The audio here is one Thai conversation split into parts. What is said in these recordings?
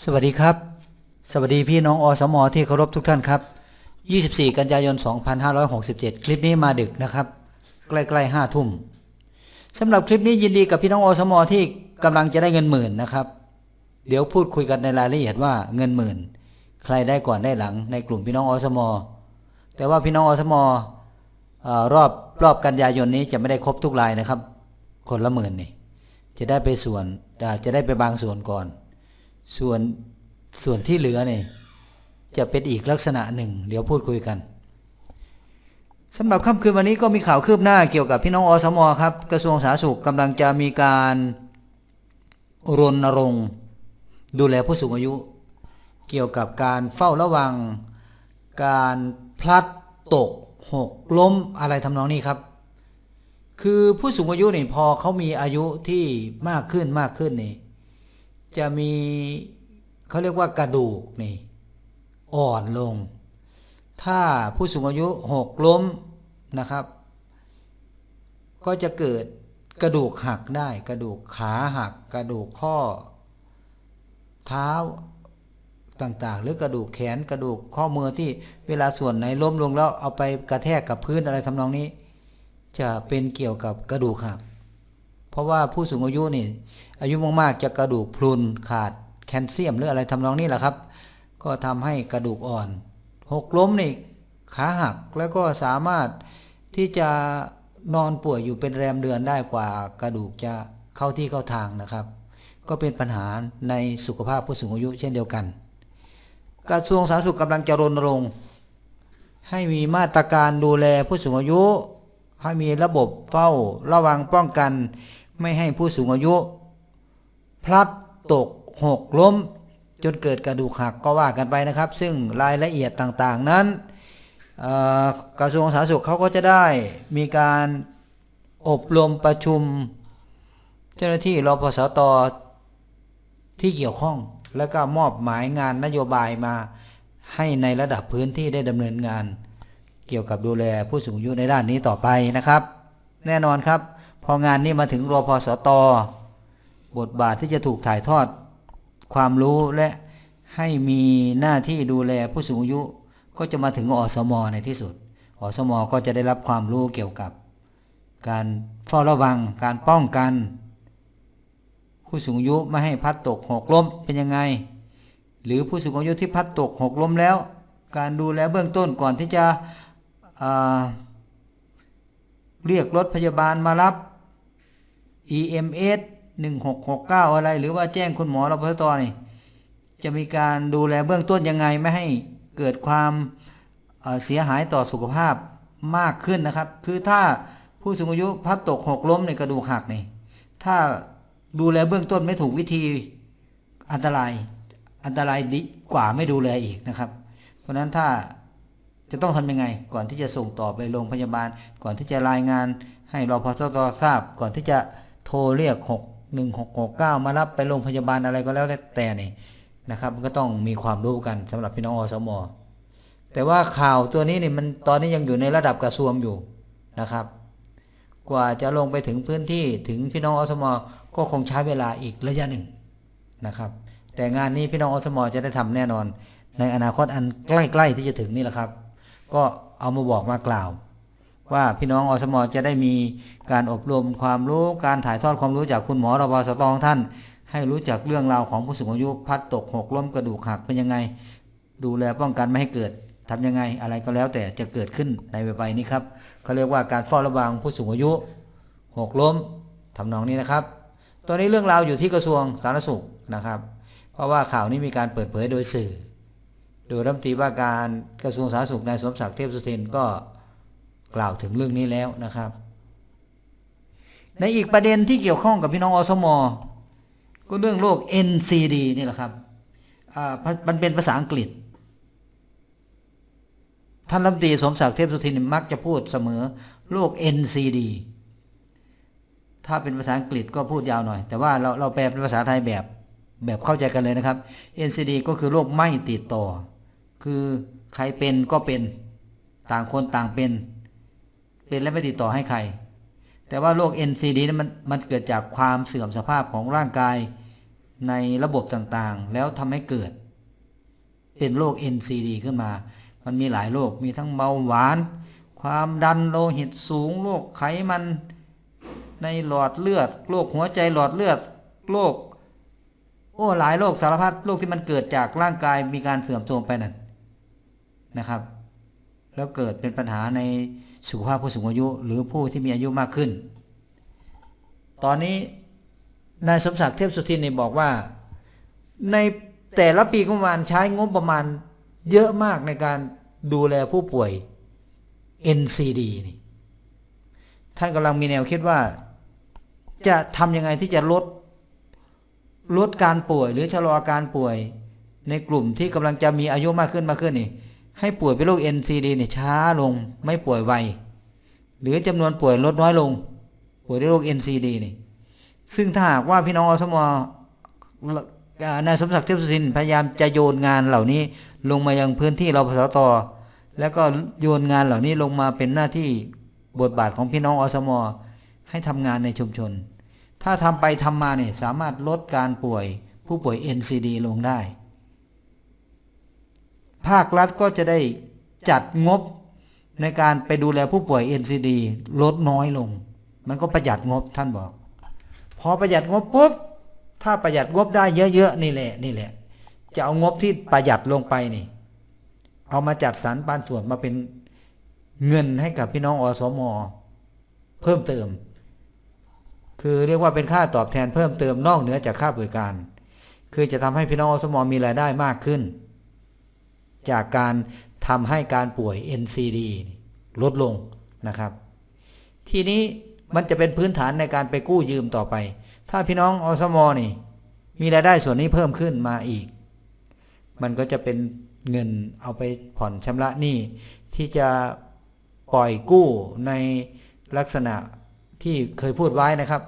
สวัสดีครับ สวัสดีพี่น้องอสมอที่เคารพทุกท่านครับ 24 กันยายน 2567 คลิปนี้มาดึกนะครับ ใกล้ๆ5ทุ่มสำหรับคลิปนี้ยินดีกับพี่น้องอสมอที่กำลังจะได้เงินหมื่นนะครับ เดี๋ยวพูดคุยกันในรายละเอียดว่าเงินหมื่น ใครได้ก่อนได้หลังในกลุ่มพี่น้องอสมอแต่ว่าพี่น้องอสมอรอบรอบกันยายนนี้จะไม่ได้ครบทุกรายนะครับ คนละหมื่นนี่จะได้ไปส่วนจะได้ไปบางส่วนก่อน ส่วนส่วนที่เหลือเนี่ยจะเป็นอีกลักษณะหนึ่ง เดี๋ยวพูดคุยกันสำหรับค่ำคืนวันนี้ก็มีข่าวคืบหน้าเกี่ยวกับพี่น้องอสมอครับ กระทรวงสาธารณสุขกำลังจะมีการรณรงค์ดูแลผู้สูงอายุ เกี่ยวกับการเฝ้าระวัง การพลัดตกหกล้มอะไรทำนองนี้ครับ คือผู้สูงอายุนี่พอเขามีอายุที่มากขึ้นมากขึ้นนี่ จะมีเขาเรียกว่ากระดูกนี่อ่อนลง ถ้าผู้สูงอายุหกล้มนะครับ ก็จะเกิดกระดูกหักได้ กระดูกขาหัก กระดูกข้อ เท้าต่างๆ หรือกระดูกแขนกระดูกข้อมือที่เวลาส่วนไหนล้มลงแล้วเอาไปกระแทกกับพื้นอะไรทำนองนี้ จะเป็นเกี่ยวกับกระดูกหัก เพราะว่าผู้สูงอายุนี่ อายุมากๆจะกระดูกพรุนขาดแคลเซียมหรืออะไรทำนองนี้แหละครับ ก็ทำให้กระดูกอ่อนหกล้มนี่ขาหักแล้วก็สามารถที่จะนอนป่วยอยู่เป็นแรมเดือนได้กว่ากระดูกจะเข้าที่เข้าทางนะครับ ก็เป็นปัญหาในสุขภาพผู้สูงอายุเช่นเดียวกัน กระทรวงสาธารณสุขกำลังจะรณรงค์ให้มีมาตรการดูแลผู้สูงอายุ ให้มีระบบเฝ้าระวังป้องกัน ไม่ให้ผู้สูงอายุ พลัดตกหกล้ม จนเกิดกระดูกหักก็ว่ากันไปนะครับ ซึ่งรายละเอียดต่างๆนั้นกระทรวงสาธารณสุขเขาก็จะได้มีการอบรมประชุม เจ้าหน้าที่รพสตที่เกี่ยวข้อง แล้วก็มอบหมายงานนโยบายมาให้ในระดับพื้นที่ได้ดำเนินงาน เกี่ยวกับดูแลผู้สูงอายุในด้านนี้ต่อไปนะครับ แน่นอนครับ พองานนี้มาถึงรอพสตบทบาทที่จะถูกถ่ายทอด ความรู้และให้มีหน้าที่ดูแลผู้สูงอายุ ก็จะมาถึงอสมในที่สุด อสมก็จะได้รับความรู้เกี่ยวกับ การเฝ้าระวังการป้องกัน ผู้สูงอายุไม่ให้พัดตกหกล้มเป็นยังไง หรือผู้สูงอายุที่พัดตกหกล้มแล้ว การดูแลเบื้องต้นก่อนที่จะเรียกรถพยาบาลมารับ EMS 1669 อะไร หรือว่าแจ้งคุณหมอรพตนี่จะมีการดูแลเบื้องต้นยังไงไม่ให้เกิดความเอ่อเสียหายต่อสุขภาพมากขึ้นนะครับ คือถ้าผู้สูงอายุพัดตกหกล้มในกระดูกหักนี่ถ้าดูแลเบื้องต้นไม่ถูกวิธีอันตรายอันตรายดีกว่าไม่ดูแลอีกนะครับ เพราะนั้นถ้าจะต้องทำยังไง ก่อนที่จะส่งต่อไปโรงพยาบาล ก่อนที่จะรายงานให้รพสตทราบ ก่อนที่จะ ทรเรียก6 1 6 6 9มารับไปโรงพยาบาลอะไรก็แล้วแต่นี่นะครับมันก็ต้องมีความรู้กันสำหรับพี่น้องอสมอแต่ว่าข่าวตัวนี้นี่มันตอนนี้ยังอยู่ในระดับกระทรวงอยู่นะครับ กว่าจะลงไปถึงพื้นที่ถึงพี่น้องอสมอก็คงใช้เวลาอีกระยะหนึ่งนะครับ แต่งานนี้พี่น้องอสมอจะได้ทำแน่นอน ในอนาคตอันใกล้ ๆ ที่จะถึงนี่แหละครับ ก็เอามาบอกมากล่าว ว่าพี่น้องอสมอจะได้มีการอบรมความรู้การถ่ายทอดความรู้จากคุณหมอรบสตองท่าน ให้รู้จักเรื่องราวของผู้สูงอายุพัดตกหกล้มกระดูกหักเป็นยังไง ดูแลป้องกันไม่ให้เกิดทำยังไงอะไรก็แล้วแต่จะเกิดขึ้นในใบนี้ครับเขาเรียกว่าการเฝ้าระวังผู้สูงอายุหกล้มทำนองนี้นะครับ ตอนนี้เรื่องราวอยู่ที่กระทรวงสาธารณสุขนะครับ เพราะว่าข่าวนี้มีการเปิดเผยโดยสื่อ โดยรัฐมนตรีว่าการกระทรวงสาธารณสุขนายสมศักดิ์เทพสุทินก็ กล่าวถึงเรื่องนี้แล้วนะครับ ในอีกประเด็นที่เกี่ยวข้องกับพี่น้องอสมก็เรื่องโรค NCD นี่แหละครับมันเป็นภาษาอังกฤษ ท่านรัฐมนตรีสมศักดิ์เทพสุทินมักจะพูดเสมอโรค NCD ถ้าเป็นภาษาอังกฤษก็พูดยาวหน่อย แต่ว่าเราเราแปลเป็นภาษาไทยแบบแบบเข้าใจกันเลยนะครับ NCD ก็คือโรคไม่ติดต่อ คือใครเป็นก็เป็นต่างคนต่างเป็น เป็นและไม่ติดต่อให้ใคร แต่ว่าโรค NCD นั้นมันมันเกิดจากความเสื่อมสภาพของร่างกายในระบบต่างๆ แล้วทำให้เกิด เป็นโรค NCD ขึ้นมา มันมีหลายโรค มีทั้งเบาหวาน ความดันโลหิตสูง โรคไขมัน ในหลอดเลือด โรคหัวใจหลอดเลือด โรค โอ้ หลายโรคสารพัด โรคที่มันเกิดจากร่างกายมีการเสื่อมโทรมไปนั่นนะครับ แล้วเกิดเป็นปัญหาใน สุขภาพผู้สูงอายุหรือผู้ที่มีอายุมากขึ้น ตอนนี้นายสมศักดิ์เทพสุทินเนี่ยบอกว่า ในแต่ละปีประมาณใช้งบประมาณเยอะมากในการดูแลผู้ป่วย NCD นี่ท่านกำลังมีแนวคิดว่า จะทำยังไงที่จะลด ลดการป่วย หรือชะลออาการป่วย ในกลุ่มที่กำลังจะมีอายุมากขึ้นมากขึ้นนี่ ให้ป่วยเป็นโรค NCD นี่ยช้าลงไม่ป่วยไวหรือจำนวนป่วยลดน้อยลง ป่วยด้วยโรค NCD นี่ซึ่งถ้าหากว่าพี่น้องอสมนายสมศักดิ์เทพสุทินพยายามจะโยนงานเหล่านี้ลงมายังพื้นที่เราพสตแล้วก็โยนงานเหล่านี้ลงมาเป็นหน้าที่บทบาทของพี่น้องอสมให้ทำงานในชุมชน ถ้าทำไปทำมาเนี่ยสามารถลดการป่วยผู้ป่วย NCD ลงได้ ภาครัฐก็จะได้จัดงบในการไปดูแลผู้ป่วย NCD ลดน้อยลง มันก็ประหยัดงบท่านบอก พอประหยัดงบปุ๊บ ถ้าประหยัดงบได้เยอะๆนี่แหละนี่แหละ จะเอางบที่ประหยัดลงไปนี่ เอามาจัดสรรปันส่วนมาเป็นเงินให้กับพี่น้องอสมเพิ่มเติม คือเรียกว่าเป็นค่าตอบแทนเพิ่มเติมนอกเหนือจากค่าบริการ คือจะทำให้พี่น้องอสมมีรายได้มากขึ้น จากการทำให้การป่วย NCD ลดลงนะครับ ทีนี้มันจะเป็นพื้นฐานในการไปกู้ยืมต่อไป ถ้าพี่น้องอสมนี่ มีรายได้ส่วนนี้เพิ่มขึ้นมาอีก มันก็จะเป็นเงินเอาไปผ่อนชำระหนี้ที่จะปล่อยกู้ในลักษณะที่เคยพูดไว้นะครับ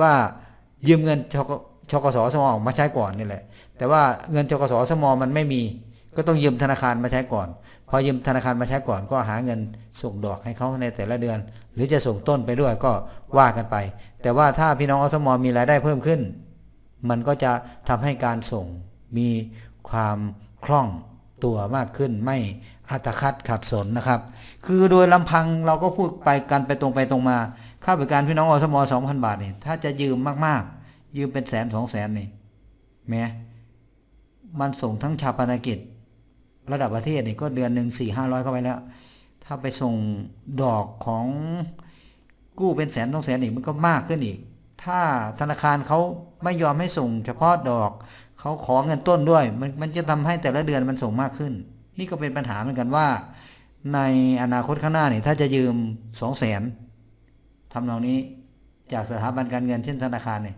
ว่ายืมเงินชกชกสสมออกมาใช้ก่อนนี่แหละ แต่ว่าเงินชกสสมมันไม่มี ก็ต้องยืมธนาคารมาใช้ก่อน พอยืมธนาคารมาใช้ก่อนก็หาเงินส่งดอกให้เขาในแต่ละเดือน หรือจะส่งต้นไปด้วยก็ว่ากันไป แต่ว่าถ้าพี่น้องอสมอมีรายได้เพิ่มขึ้น มันก็จะทำให้การส่งมีความคล่องตัวมากขึ้นไม่อัตคัดขัดสนนะครับ คือโดยลำพังเราก็พูดไปกันไปตรงไปตรงมา ค่าบริการพี่น้องอสมอสองพันบาทนี่ถ้าจะยืมมากๆ ยืมเป็นแสนสองแสนนี่แม้มันส่งทั้งชาปนกิจ ระดับประเทศนี่ก็เดือนหนึ่งสี่ห้าร้อยเข้าไปแล้ว ถ้าไปส่งดอกของกู้เป็นแสนสองแสนอีกมันก็มากขึ้นอีก ถ้าธนาคารเขาไม่ยอมให้ส่ง เฉพาะดอกเขาขอเงินต้นด้วย มันมันจะทำให้แต่ละเดือนมันส่งมากขึ้น นี่ก็เป็นปัญหาเหมือนกันว่า ในอนาคตข้างหน้านี่ถ้าจะยืมสองแสนทำนองนี้จากสถาบันการเงินเช่นธนาคารเนี่ย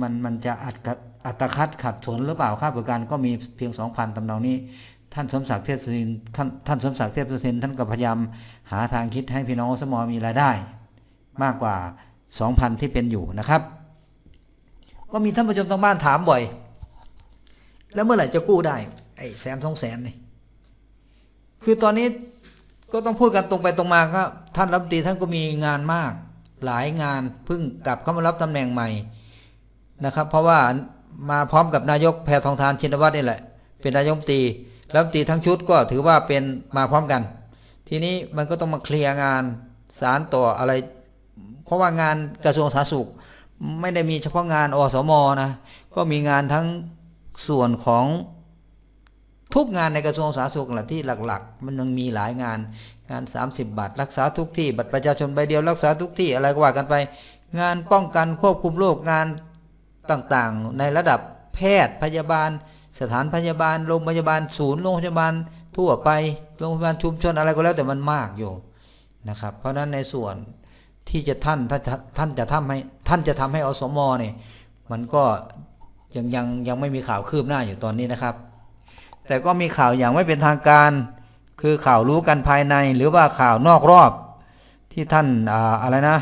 มันมันจะอัดอัตคัดขัดสนหรือเปล่าค่าบริการก็มีเพียงสองพันทำนองนี้ ท่านสมศักดิ์เทพสุทินท่านท่านสมศักดิ์เทพสุทินท่านก็พยายามหาทางคิดให้พี่น้องสมอมีรายได้ มากกว่า 2,000 ที่เป็นอยู่นะครับ ก็มีท่านผู้ชมทางบ้านถามบ่อย แล้วเมื่อไหร่จะกู้ได้ไอ้แสนสองแสนนี่คือตอนนี้ก็ต้องพูดกันตรงไปตรงมาครับท่านรัฐมนตรีท่านก็มีงานมาก หลายงานเพิ่งกลับเข้ามารับตำแหน่งใหม่นะครับ เพราะว่ามาพร้อมกับนายกแพทองทานชินวัตรนี่แหละ เป็นนายกรัฐมนตรี รัฐมนตรีทั้งชุดก็ถือว่าเป็นมาพร้อมกัน ทีนี้มันก็ต้องมาเคลียร์งานสารต่ออะไร เพราะว่างานกระทรวงสาธารณสุข ไม่ได้มีเฉพาะงานอสมนะก็มีงานทั้งส่วนของทุกงานในกระทรวงสาธารณสุขแหละที่หลัก ๆ มันยังมีหลายงานงาน 30 บาทรักษาทุกที่ บัตรประชาชนใบเดียวรักษาทุกที่อะไรก็ว่ากันไป งานป้องกันควบคุมโรคงานต่างๆ ในระดับแพทย์พยาบาล สถานพยาบาลโรงพยาบาลศูนย์โรงพยาบาลทั่วไปโรงพยาบาลชุมชนอะไรก็แล้วแต่มันมากอยู่นะครับ เพราะฉะนั้นในส่วนที่จะท่านท่านท่านจะทำให้ท่านจะทำให้อสมอเนี่ยมันก็ยังยังยังไม่มีข่าวคืบหน้าอยู่ตอนนี้นะครับ แต่ก็มีข่าวอย่างไม่เป็นทางการ คือข่าวรู้กันภายในหรือว่าข่าวนอกรอบที่ท่านอ่าอะไรนะ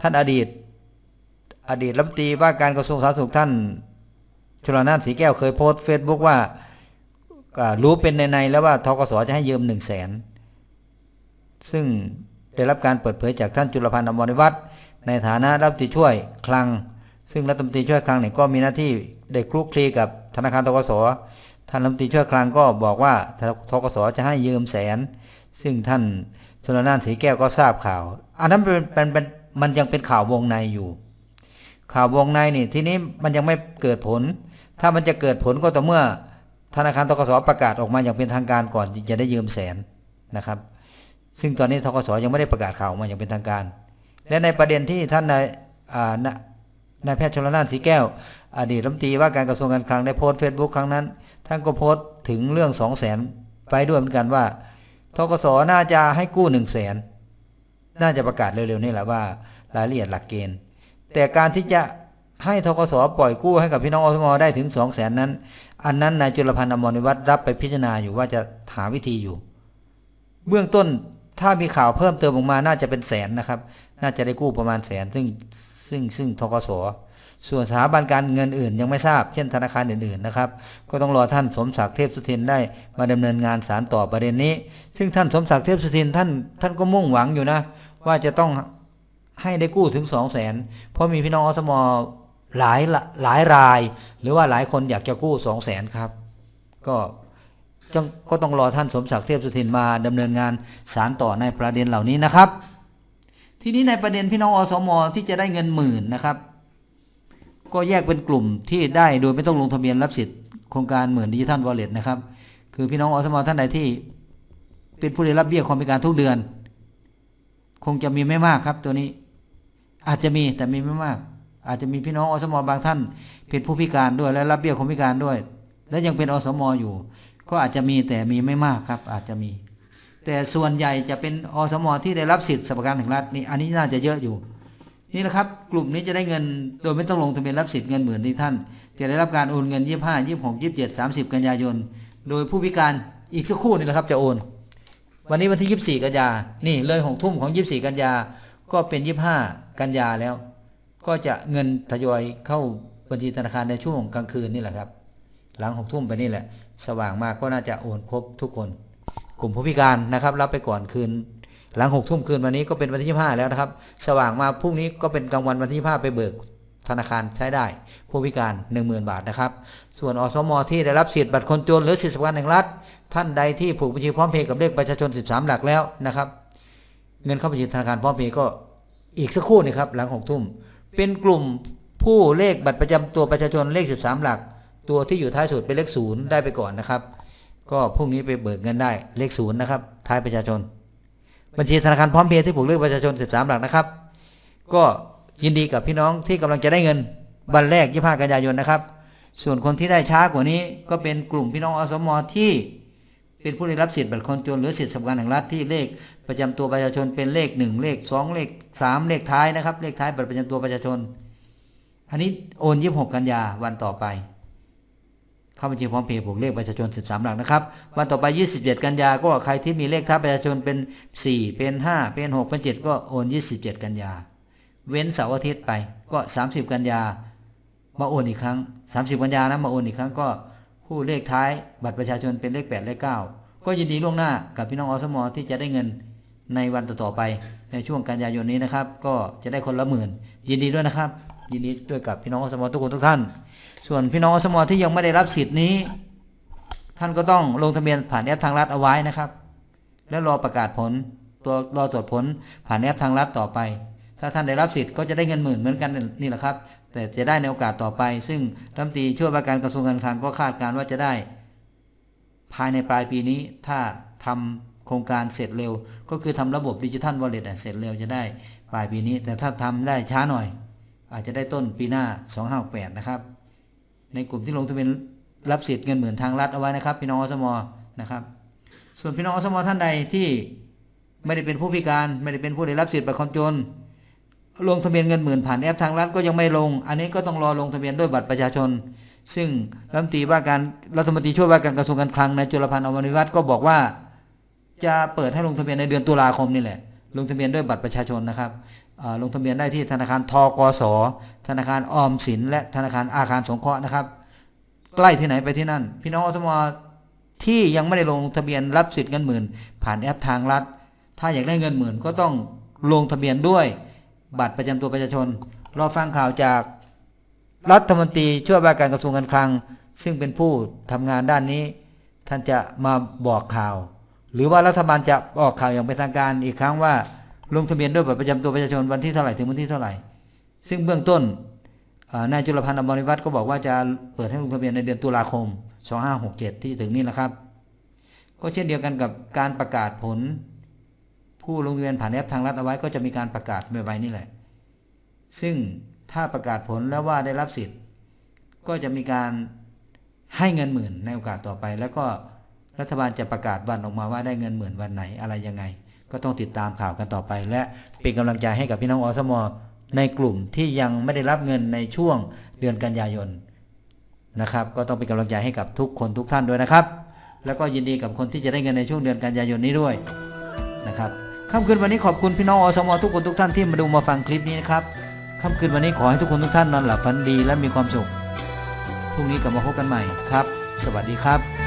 ท่านอดีต อดีตรัฐมนตรีว่าการกระทรวงสาธารณสุขท่าน ชลนานสีแก้วเคยโพสต์เฟซบุ๊กว่ารู้เป็นในในแล้วว่าทกสจะให้ยืมหนึ่งแสนซึ่งได้รับการเปิดเผยจากท่านจุลพันธ์อมรวัฒน์ในฐานะรัฐมนตรีช่วยคลัง ซึ่งรัฐมนตรีช่วยคลังเนี่ยก็มีหน้าที่ได้คลุกคลีกับธนาคารทกสท่านรัฐมนตรีช่วยคลังก็บอกว่าทกสจะให้ยืมแสน ซึ่งท่านชนนานสีแก้วก็ทราบข่าว อันนั้นเป็นเป็นเป็นมันยังเป็นข่าววงในอยู่ ข่าววงในนี่ ทีนี้มันยังไม่เกิดผล ถ้ามันจะเกิดผลก็ต่อเมื่อ ธนาคารทกสประกาศออกมาอย่างเป็นทางการก่อนจะได้ยืมแสนนะครับ ซึ่งตอนนี้ทกสยังไม่ได้ประกาศข่าวออกมาอย่างเป็นทางการ และในประเด็นที่ท่านนายนนายแพทย์ชลนานสีแก้ว อดีตรัฐมนตรีว่าการกระทรวงการคลังได้โพสต์เฟซบุ๊กครั้งนั้น ท่านก็โพสต์ถึงเรื่องสองแสนไปด้วยเหมือนกันว่าทกสน่าจะให้กู้หนึ่งแสนน่าจะประกาศเร็วๆนี่แหละว่า รายละเอียดหลักเกณฑ์ แต่การที่จะให้ทกสปล่อยกู้ให้กับพี่น้องอสมได้ถึง2 0 0แสนนั้น อันนั้นนายจุลพันธ์อมรนิวัฒน์รับไปพิจารณาอยู่ว่าจะหาวิธีอยู่ เบื้องต้นถ้ามีข่าวเพิ่มเติมออกมาน่าจะเป็นแสนนะครับ น่าจะได้กู้ประมาณแสน ซึ่งซึ่งซึ่งทกสส่วนสถาบันการเงินอื่นยังไม่ทราบ เช่นธนาคารอื่นๆนะครับ ก็ต้องรอท่านสมศักดิ์เทพสุทินได้มาดำเนินงานสารต่อประเด็นนี้ ซึ่งท่านสมศักดิ์เทพสุทินท่านท่านก็มุ่งหวังอยู่นะ ว่าจะต้อง ให้ได้กู้ถึง 2 0 0แสนเพราะมีพี่น้องอสมอหลายหลายราย หรือว่าหลายคนอยากจะกู้ 2 0 0แสนครับ ก็ก็ต้องรอท่านสมศักดิ์เทพสุทินมาดำเนินงานสารต่อในประเด็นเหล่านี้นะครับ ทีนี้ในประเด็นพี่น้องอสมอที่จะได้เงินหมื่นนะครับ ก็แยกเป็นกลุ่มที่ได้โดยไม่ต้องลงทะเบียนรับสิทธิ์โครงการหมื่นดิจิทัลวอลเล็ตนะครับ คือพี่น้องอสมอท่านใดที่เป็นผู้ได้รับเบี้ยความพิการทุกเดือน คงจะมีไม่มากครับตัวนี้ อาจจะมีแต่มีไม่มาก อาจจะมีพี่น้องอสมบางท่าน เป็นผู้พิการด้วยและรับเบี้ยความพิการด้วย และยังเป็นอสมอยู่ ก็อาจจะมีแต่มีไม่มากครับ อาจจะมี แต่ส่วนใหญ่จะเป็นอสมที่ได้รับสิทธิ์สวัสดิการแห่งรัฐนี่อันนี้น่าจะเยอะอยู่ นี่แหละครับ กลุ่มนี้จะได้เงินโดยไม่ต้องลงทะเบียนรับสิทธิ์เงินหมื่นที่ท่าน จะได้รับการโอนเงิน 25 26 27 30 กันยายน โดยผู้พิการอีกสักครู่นี่แหละครับจะโอน วันนี้วันที่ 24 กันยานี่เลยหกทุ่มของ 24 กันยา ก็เป็น25กันยาแล้ว ก็จะเงินทยอยเข้าบัญชีธนาคารในช่วงกลางคืนนี่แหละครับ หลังหกทุ่มไปนี่แหละ สว่างมากก็น่าจะโอนครบทุกคน กลุ่มผู้พิการนะครับ รับไปก่อนคืน หลังหกทุ่มคืนวันนี้ก็เป็นวันที่25แล้วนะครับ สว่างมาพรุ่งนี้ก็เป็นกลางวันวันที่25ไปเบิกธนาคารใช้ได้ ผู้พิการ 10,000 บาทนะครับ ส่วนอสม ที่ได้รับสิทธิ์บัตรคนจนหรือสิทธิสวัสดิแห่งรัฐ ท่านใดที่ผูกบัญชีพร้อมเพย์กับเลขประชาชน 13 หลักแล้วนะครับ เงินเข้าบัญชีธนาคารพร้อมเพย์ก็อีกสักครู่นี่ครับ หลังหกทุ่ม เป็นกลุ่มผู้เลขบัตรประจำตัวประชาชนเลข 13 หลัก ตัวที่อยู่ท้ายสุดเป็นเลขศูนย์ได้ไปก่อนนะครับ ก็พรุ่งนี้ไปเบิกเงินได้เลขศูนย์นะครับ ท้ายประชาชน บัญชีธนาคารพร้อมเพย์ที่ผูกเลขประชาชน 13 หลักนะครับ ก็ยินดีกับพี่น้องที่กำลังจะได้เงินวันแรก25กันยายนนะครับ ส่วนคนที่ได้ช้ากว่านี้ก็เป็นกลุ่มพี่น้องอสมอที่เป็นผู้ได้รับสิทธิ์บัตรคนจนหรือสิทธิสวัสดิการแห่งรัฐที่เลข ประจำตัวประชาชนเป็นเลข1เลข2เลข3เลขท้ายนะครับ เลขท้ายบัตรประจำตัวประชาชน อันนี้โอน26กันยาวันต่อไป เข้าบัญชีพร้อมเพย์ผูกเลขประชาชน 13 หลักนะครับ วันต่อไป 27 กันยาก็ใครที่มีเลขท้ายประชาชนเป็น 4 เป็น 5 เป็น 6 เป็น 7 ก็โอน 27 กันยา เว้นเสาร์อาทิตย์ไปก็ 30 กันยามาโอนอีกครั้ง 30 กันยานะมาโอนอีกครั้งก็ผู้เลขท้ายบัตรประชาชนเป็นเลข 8 เลข 9 ก็ยินดีล่วงหน้ากับพี่น้องอสมที่จะได้เงิน ในวันต่อๆไปในช่วงกันยายนนี้นะครับ ก็จะได้คนละหมื่น ยินดีด้วยนะครับ ยินดีด้วยกับพี่น้องอสมอทุกคนทุกท่าน ส่วนพี่น้องอสมอที่ยังไม่ได้รับสิทธิ์นี้ ท่านก็ต้องลงทะเบียนผ่านแอปทางรัฐเอาไว้นะครับ แล้วรอประกาศผลตัวรอตรวจผลผ่านแอปทางรัฐต่อไป ถ้าท่านได้รับสิทธิ์ก็จะได้เงินหมื่นเหมือนกันนี่แหละครับ แต่จะได้ในโอกาสต่อไป ซึ่งรัฐมนตรีช่วยว่าการกระทรวงการคลังก็คาดการณ์ว่าจะได้ ภายในปลายปีนี้ถ้าทำ โครงการเสร็จเร็ว ก็คือทำระบบดิจิทัลวอลเล็ตเสร็จเร็วจะได้ปลายปีนี้ แต่ถ้าทำได้ช้าหน่อย อาจจะได้ต้นปีหน้า 2568นะครับ ในกลุ่มที่ลงทะเบียนรับสิทธิ์เงินหมื่นทางรัฐเอาไว้นะครับ พี่น้องอสมนะครับ ส่วนพี่น้องอสมท่านใดที่ไม่ได้เป็นผู้พิการไม่ได้เป็นผู้ได้รับสิทธิ์บัตรคนจนลงทะเบียนเงินหมื่นผ่านแอปทางรัฐก็ยังไม่ลง อันนี้ก็ต้องรอลงทะเบียนด้วยบัตรประชาชน ซึ่งรัฐมนตรีว่าการรัฐมนตรีช่วยว่าการกระทรวงการคลังนายจุลพันธ์อมรวิวัฒน์ก็บอกว่า จะเปิดให้ลงทะเบียนในเดือนตุลาคมนี่แหละ ลงทะเบียนด้วยบัตรประชาชนนะครับลงทะเบียนได้ที่ธนาคารทกส ธนาคารออมสิน และธนาคารอาคารสงเคราะห์นะครับ ใกล้ที่ไหนไปที่นั่น พี่น้องอสมที่ยังไม่ได้ลงทะเบียนรับสิทธิ์เงินหมื่น ผ่านแอปทางรัฐ ถ้าอยากได้เงินหมื่นก็ต้องลงทะเบียนด้วยบัตรประจำตัวประชาชน รอฟังข่าวจากรัฐมนตรีช่วยว่าการกระทรวงการคลัง ซึ่งเป็นผู้ทำงานด้านนี้ ท่านจะมาบอกข่าว หรือว่ารัฐบาลจะออกข่าวอย่างเป็นทางการอีกครั้งว่าลงทะเบียนด้วยบัตรประจำตัวประชาชนวันที่เท่าไหร่ถึงวันที่เท่าไหร่ ซึ่งเบื้องต้นนายจุลพันธ์อมริวัฒน์ก็บอกว่าจะเปิดให้ลงทะเบียนในเดือนตุลาคม 2567 ที่ถึงนี้แหละครับ ก็เช่นเดียวกันกับการประกาศผล ผู้ลงทะเบียนผ่านแอปทางรัฐเอาไว้ก็จะมีการประกาศไว้นี่แหละ ซึ่งถ้าประกาศผลแล้วว่าได้รับสิทธิ์ ก็จะมีการให้เงินหมื่นในโอกาสต่อไปแล้วก็ รัฐบาลจะประกาศวันออกมาว่าได้เงินหมื่นวันไหนอะไรยังไง ก็ต้องติดตามข่าวกันต่อไป และเป็นกำลังใจให้กับพี่น้องอสมในกลุ่มที่ยังไม่ได้รับเงินในช่วงเดือนกันยายนนะครับ ก็ต้องเป็นกำลังใจให้กับทุกคนทุกท่านด้วยนะครับ แล้วก็ยินดีกับคนที่จะได้เงินในช่วงเดือนกันยายนนี้ด้วยนะครับค่ำคืนวันนี้ขอบคุณพี่น้องอสมทุกคนทุกท่านที่มาดูมาฟังคลิปนี้นะครับค่ำคืนวันนี้ขอให้ทุกคนทุกท่านนอนหลับฝันดีและมีความสุขพรุ่งนี้กลับมาพบกันใหม่ครับ สวัสดีครับ